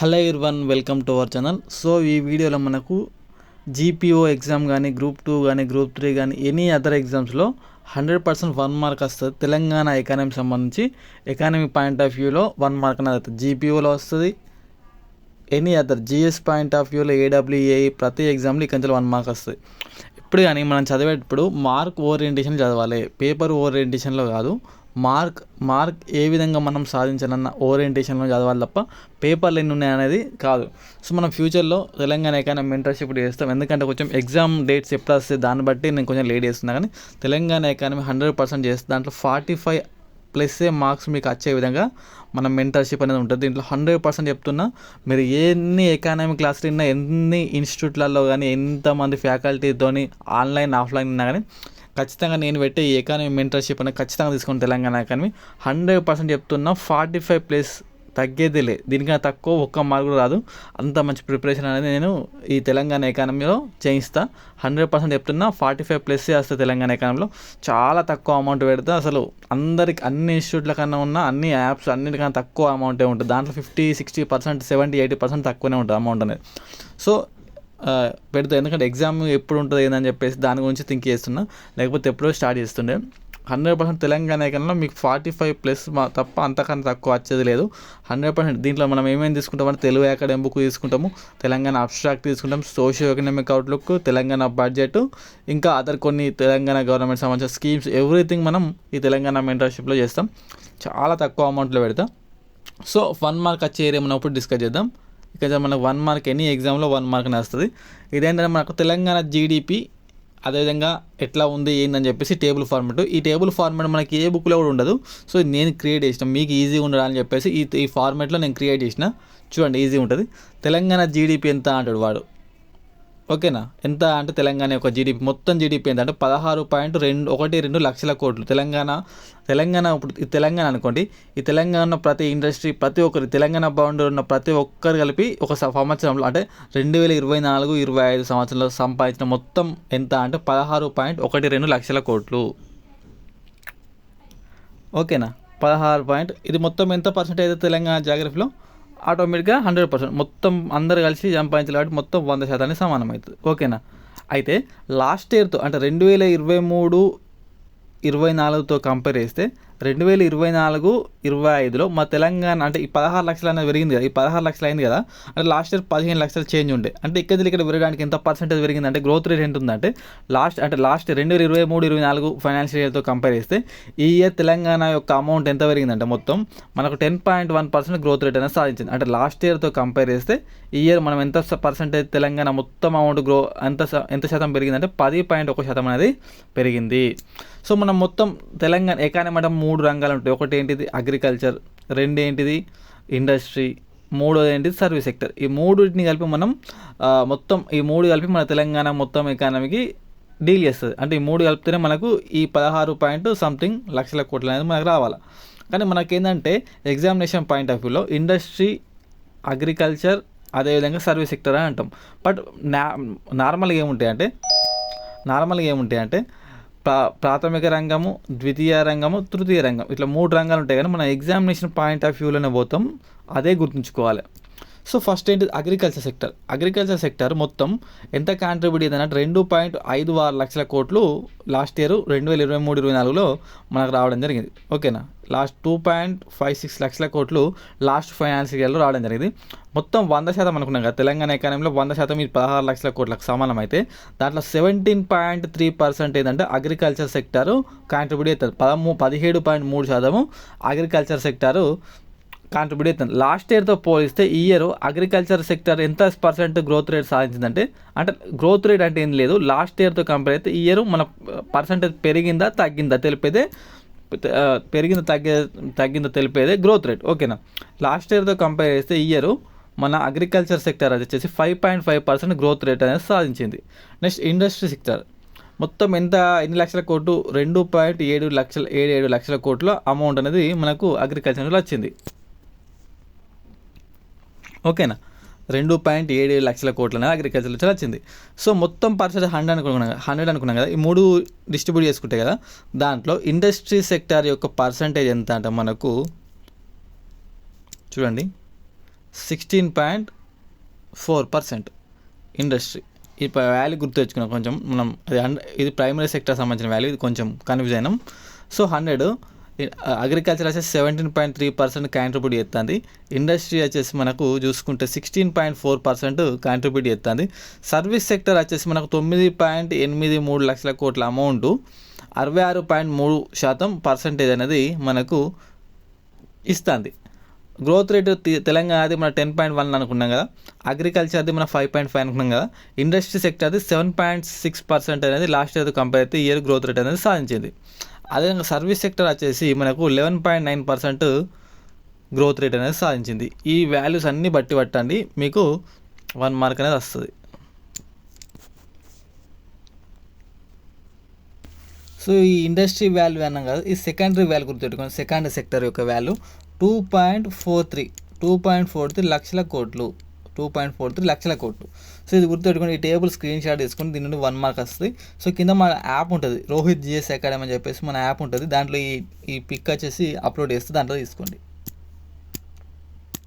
Hello everyone welcome to our channel. So ఈ వీడియోలో మనకు జీపీఓ ఎగ్జామ్ కానీ గ్రూప్ టూ కానీ గ్రూప్ త్రీ కానీ ఎనీ అదర్ ఎగ్జామ్స్లో హండ్రెడ్ పర్సెంట్ వన్ మార్క్ వస్తుంది. తెలంగాణ ఎకానమీ సంబంధించి ఎకానమీ పాయింట్ ఆఫ్ వ్యూలో వన్ మార్క్ అనేది వస్తుంది. జీపీఓలో వస్తుంది. Any other GS point of వ్యూలో ఏడబ్ల్యూఏ ప్రతి ఎగ్జామ్లో ఇక్కడి నుంచి వన్ మార్క్ వస్తుంది. ఇప్పుడు కానీ మనం చదివేటప్పుడు మార్క్ ఓరియంటేషన్ చదవాలి. పేపర్ ఓరియంటేషన్లో కాదు. మార్క్ మార్క్ ఏ విధంగా మనం సాధించాలన్న ఓరియంటేషన్లో చదవాలి తప్ప పేపర్లు ఎన్ని ఉన్నాయనేది కాదు. సో మనం ఫ్యూచర్లో తెలంగాణ ఎకానమీ మెంటర్షిప్ చేస్తాం. ఎందుకంటే కొంచెం ఎగ్జామ్ డేట్స్ ఎప్పుడు వస్తే దాన్ని బట్టి నేను కొంచెం లేట్ చేస్తున్నా కానీ తెలంగాణ ఎకానమీ హండ్రెడ్ పర్సెంట్ చేస్తాను దాంట్లో ఫార్టీ ఫైవ్ ప్లస్ మార్క్స్ మీకు వచ్చే విధంగా మన మెంటర్షిప్ అనేది ఉంటుంది. దీంట్లో హండ్రెడ్ పర్సెంట్ చెప్తున్నా మీరు ఎన్ని ఎకానమీ క్లాసులు విన్నా ఎన్ని ఇన్స్టిట్యూట్లలో కానీ ఎంతమంది ఫ్యాకల్టీతోని ఆన్లైన్ ఆఫ్లైన్ ఉన్నా కానీ ఖచ్చితంగా నేను పెట్టే ఈ ఎకానమీ మెంటర్షిప్ అనేది ఖచ్చితంగా తీసుకుని తెలంగాణ ఎకానమీ హండ్రెడ్ పర్సెంట్ చెప్తున్నా ఫార్టీ ఫైవ్ ప్లస్ తగ్గేది లే. దీనికన్నా తక్కువ ఒక్క మార్కు రాదు. అంత మంచి ప్రిపరేషన్ అనేది నేను ఈ తెలంగాణ ఎకానమీలో చేయిస్తా. హండ్రెడ్ పర్సెంట్ చెప్తున్నా ఫార్టీ ఫైవ్ ప్లస్ వస్తుంది తెలంగాణ ఎకానమీలో చాలా తక్కువ అమౌంట్ పెడితే. అసలు అందరికి అన్ని ఇన్స్టిట్యూట్ల కన్నా ఉన్న అన్ని యాప్స్ అన్నిటికన్నా తక్కువ అమౌంటే ఉంటుంది. దాంట్లో fifty sixty percent seventy eighty percent తక్కువనే ఉంటుంది అమౌంట్ అనేది. సో పెడతా. ఎందుకంటే ఎగ్జామ్ ఎప్పుడు ఉంటుంది ఏందని చెప్పేసి దాని గురించి థింక్ చేస్తున్నా. లేకపోతే ఎప్పుడో స్టార్ట్ చేస్తుండే. హండ్రెడ్ పర్సెంట్ తెలంగాణ కన్నా మీకు ఫార్టీ ఫైవ్ ప్లస్ మా తప్ప అంతకన్నా తక్కువ వచ్చేది లేదు. హండ్రెడ్ పర్సెంట్ దీంట్లో మనం ఏమేమి తీసుకుంటామంటే తెలుగు అకాడమిక్ బుక్ తీసుకుంటాము తెలంగాణ అబ్స్ట్రాక్ట్ తీసుకుంటాం socio economic outlook Telangana budget ఇంకా అదర్ కొన్ని తెలంగాణ గవర్నమెంట్ సంబంధించిన స్కీమ్స్ ఎవ్రీథింగ్ మనం ఈ తెలంగాణ మెంటర్షిప్లో చేస్తాం. చాలా తక్కువ అమౌంట్లో పెడతాం. సో వన్ మార్క్ వచ్చే ఏరియా మనం ఇప్పుడు డిస్కస్ చేద్దాం. ఇక మనకు వన్ మార్క్ ఎనీ ఎగ్జామ్లో వన్ మార్క్ వస్తుంది ఇదేంటంటే మనకు తెలంగాణ జీడిపి అదేవిధంగా ఎట్లా ఉంది ఏందని చెప్పేసి టేబుల్ ఫార్మెట్ ఈ టేబుల్ ఫార్మెట్ మనకి ఏ బుక్లో కూడా ఉండదు. సో నేను క్రియేట్ చేసిన మీకు ఈజీగా ఉండాలని చెప్పేసి ఈ ఈ ఫార్మెట్లో నేను క్రియేట్ చేసిన. చూడండి ఈజీ ఉంటుంది. తెలంగాణ జీడిపి ఎంత అంటాడు వాడు? ఓకేనా? ఎంత అంటే తెలంగాణ యొక్క జీడిపి మొత్తం జీడిపి ఎంత అంటే పదహారు పాయింట్ రెండు ఒకటి రెండు లక్షల కోట్లు. తెలంగాణ తెలంగాణ ఇప్పుడు ఈ తెలంగాణ అనుకోండి ఈ తెలంగాణ ప్రతి ఇండస్ట్రీ ప్రతి ఒక్కరి తెలంగాణ బౌండరీ ఉన్న ప్రతి ఒక్కరు కలిపి ఒక సంవత్సరంలో అంటే రెండు వేల ఇరవై నాలుగు ఇరవై ఐదు సంవత్సరంలో సంపాదించిన మొత్తం ఎంత అంటే పదహారు పాయింట్ ఒకటి రెండు లక్షల కోట్లు. ఓకేనా? పదహారు పాయింట్ ఇది మొత్తం ఎంత పర్సెంటేజ్ తెలంగాణ జాగ్రఫీలో ఆటోమేటిక్గా హండ్రెడ్ పర్సెంట్. మొత్తం అందరు కలిసి సంపాదించాలి కాబట్టి మొత్తం వంద శాతానికి సమానం అవుతుంది ఓకేనా? అయితే లాస్ట్ ఇయర్తో అంటే రెండు వేల ఇరవై మూడు ఇరవై నాలుగుతో కంపేర్ చేస్తే రెండు వేల ఇరవై నాలుగు ఇరవై ఐదులో మా తెలంగాణ అంటే ఈ పదహారు లక్షలు అనేది పెరిగింది కదా ఈ పదహారు లక్షలు అయింది కదా అంటే లాస్ట్ ఇయర్ పదిహేను లక్షలు చేంజ్ ఉండే. అంటే ఇక్కడ ఇక్కడ పెరగడానికి ఎంత పర్సెంటేజ్ పెరిగింది అంటే గ్రోత్ రేట్ ఎంత ఉందంటే లాస్ట్ అంటే లాస్ట్ రెండు వేల ఇరవై మూడు ఇరవై నాలుగు ఫైనాన్షియల్ ఇయర్తో కంపేర్ చేస్తే ఈ ఇయర్ తెలంగాణ యొక్క అమౌంట్ ఎంత పెరిగిందంటే మొత్తం మనకు ten point one percent growth rate అనేది సాధించింది. అంటే లాస్ట్ ఇయర్తో కంపేర్ చేస్తే ఈ ఇయర్ మనం ఎంత పర్సెంటేజ్ తెలంగాణ మొత్తం అమౌంట్ గ్రో ఎంత ఎంత శాతం పెరిగిందంటే పది పాయింట్ ఒక శాతం అనేది పెరిగింది. సో మనం మొత్తం తెలంగాణ ఎకానమీ అంటే మూడు రంగాలు ఉంటాయి. ఒకటి ఏంటిది? అగ్రికల్చర్. రెండు ఏంటిది? ఇండస్ట్రీ. మూడోది ఏంటిది? Service sector. ఈ మూడుని కలిపి మనం మొత్తం ఈ మూడు కలిపి మన తెలంగాణ మొత్తం ఎకానమీకి డీల్ చేస్తుంది. అంటే ఈ మూడు కలిపితేనే మనకు ఈ పదహారు పాయింట్ సంథింగ్ లక్షల కోట్లు అనేది మనకు రావాలి. కానీ మనకేంటంటే ఎగ్జామినేషన్ పాయింట్ ఆఫ్ వ్యూలో ఇండస్ట్రీ అగ్రికల్చర్ అదేవిధంగా సర్వీస్ సెక్టర్ అని అంటాం. బట్ నా నార్మల్గా ఏముంటాయి అంటే నార్మల్గా ఏముంటాయి అంటే ప్రా ప్రాథమిక రంగము ద్వితీయ రంగము తృతీయ రంగం. ఇట్లా మూడు రంగాలు ఉంటాయి కానీ మన ఎగ్జామినేషన్ పాయింట్ ఆఫ్ వ్యూలోనే పోతాం. అదే గుర్తుంచుకోవాలి. సో ఫస్ట్ ఏంటి అగ్రికల్చర్ సెక్టర్ అగ్రికల్చర్ సెక్టర్ మొత్తం ఎంత కాంట్రిబ్యూట్ అయిందంటే రెండు పాయింట్ ఐదు ఆరు లక్షల కోట్లు లాస్ట్ ఇయర్ రెండు వేల ఇరవై మూడు ఇరవై నాలుగులో మనకు రావడం జరిగింది. ఓకేనా? Last two point five six లక్షల కోట్లు లాస్ట్ ఫైనాన్షియల్ ఇయర్లో రావడం జరిగింది. మొత్తం వంద శాతం అనుకున్నాం కదా తెలంగాణ ఎకానమీలో వంద శాతం ఇది పదహారు లక్షల కోట్లకు సమానం అయితే దాంట్లో సెవెంటీన్ పాయింట్ త్రీ పర్సెంట్ ఏంటంటే అగ్రికల్చర్ సెక్టారు కాంట్రిబ్యూట్ అవుతుంది పదమూ పదిహేడు పాయింట్ మూడు శాతము అగ్రికల్చర్ సెక్టారు కాంట్రిబ్యూట్ అవుతుంది లాస్ట్ ఇయర్తో పోలిస్తే ఈ ఇయర్ అగ్రికల్చర్ సెక్టర్ ఎంత పర్సెంట్ గ్రోత్ రేట్ సాధించిందంటే అంటే గ్రోత్ రేట్ అంటే ఏం లేదు. లాస్ట్ ఇయర్తో కంపేర్ అయితే ఈ ఇయర్ మన పర్సెంటేజ్ పెరిగిందా తగ్గిందా తెలిపేదే పెరిగిందా తగ్గే తగ్గిందో తెలిపేదే గ్రోత్ రేట్ ఓకేనా లాస్ట్ ఇయర్తో కంపేర్ చేస్తే ఈ ఇయర్ మన అగ్రికల్చర్ సెక్టర్ అది వచ్చేసి five point five percent growth rate అనేది సాధించింది. నెక్స్ట్ ఇండస్ట్రీ సెక్టర్ మొత్తం ఎంత? ఎన్ని లక్షల కోట్లు? రెండు పాయింట్ ఏడు లక్షల ఏడు ఏడు లక్షల కోట్ల అమౌంట్ అనేది మనకు అగ్రికల్చర్లో వచ్చింది. ఓకేనా? రెండు పాయింట్ ఏడు ఏడు లక్షల కోట్లనే అగ్రికల్చర్ నుంచి వచ్చింది. సో మొత్తం పర్సెంట్ హండ్రెడ్ అనుకున్నాం కదా హండ్రెడ్ అనుకున్నాం కదా ఈ మూడు డిస్ట్రిబ్యూట్ చేసుకుంటే కదా దాంట్లో ఇండస్ట్రీ సెక్టార్ యొక్క పర్సంటేజ్ ఎంత అంటే మనకు? చూడండి. Sixteen point four percent industry ఈ వాల్యూ గుర్తు తెచ్చుకున్నాం కొంచెం. మనం అది ఇది ప్రైమరీ సెక్టర్ సంబంధించిన వాల్యూ ఇది కొంచెం కన్ఫ్యూజ్ అయినాం. సో హండ్రెడ్ అగ్రికల్చర్ వచ్చేసి seventeen point three percent contribute చేస్తుంది ఇండస్ట్రీ వచ్చేసి మనకు చూసుకుంటే sixteen point four percent contribute చేస్తుంది సర్వీస్ సెక్టర్ వచ్చేసి మనకు తొమ్మిది పాయింట్ ఎనిమిది మూడు లక్షల కోట్ల అమౌంట్ అరవై ఆరు పాయింట్ మూడు శాతం పర్సంటేజ్ అనేది మనకు ఇస్తుంది. గ్రోత్ రేట్ తెలంగాణది మన టెన్ పాయింట్ వన్ అనుకున్నాం కదా. అగ్రికల్చర్ది మన ఫైవ్ పాయింట్ ఫైవ్ అనుకున్నాం కదా. ఇండస్ట్రీ సెక్టర్ది సెవెన్ పాయింట్ సిక్స్ పర్సెంట్ అనేది లాస్ట్ ఇయర్ కంపేర్ అయితే ఇయర్ గ్రోత్ రేట్ అనేది సాధించింది. అదేవిధంగా సర్వీస్ సెక్టర్ వచ్చేసి మనకు eleven point nine percent growth rate అనేది సాధించింది. ఈ వాల్యూస్ అన్నీ బట్టి పట్టండి మీకు వన్ మార్క్ అనేది వస్తుంది. సో ఈ ఇండస్ట్రీ వాల్యూ అన్నాం కదా ఈ సెకండరీ వాల్యూ గుర్తుపెట్టుకోండి సెకండ్ సెక్టర్ యొక్క value two point four three two point four three లక్షల కోట్లు. టూ పాయింట్ ఫోర్ త్రీ లక్షల కోట్లు. సో ఇది గుర్తుపెట్టుకుని ఈ టేబుల్ స్క్రీన్ షాట్ తీసుకుని దీని నుండి వన్ మార్క్ వస్తుంది. సో కింద మన యాప్ ఉంటుంది రోహిత్ జిఎస్ అకాడమీ అని చెప్పేసి మన యాప్ ఉంటుంది. దాంట్లో ఈ ఈ పిక్ వచ్చేసి అప్లోడ్ చేస్తే దాంట్లో తీసుకోండి.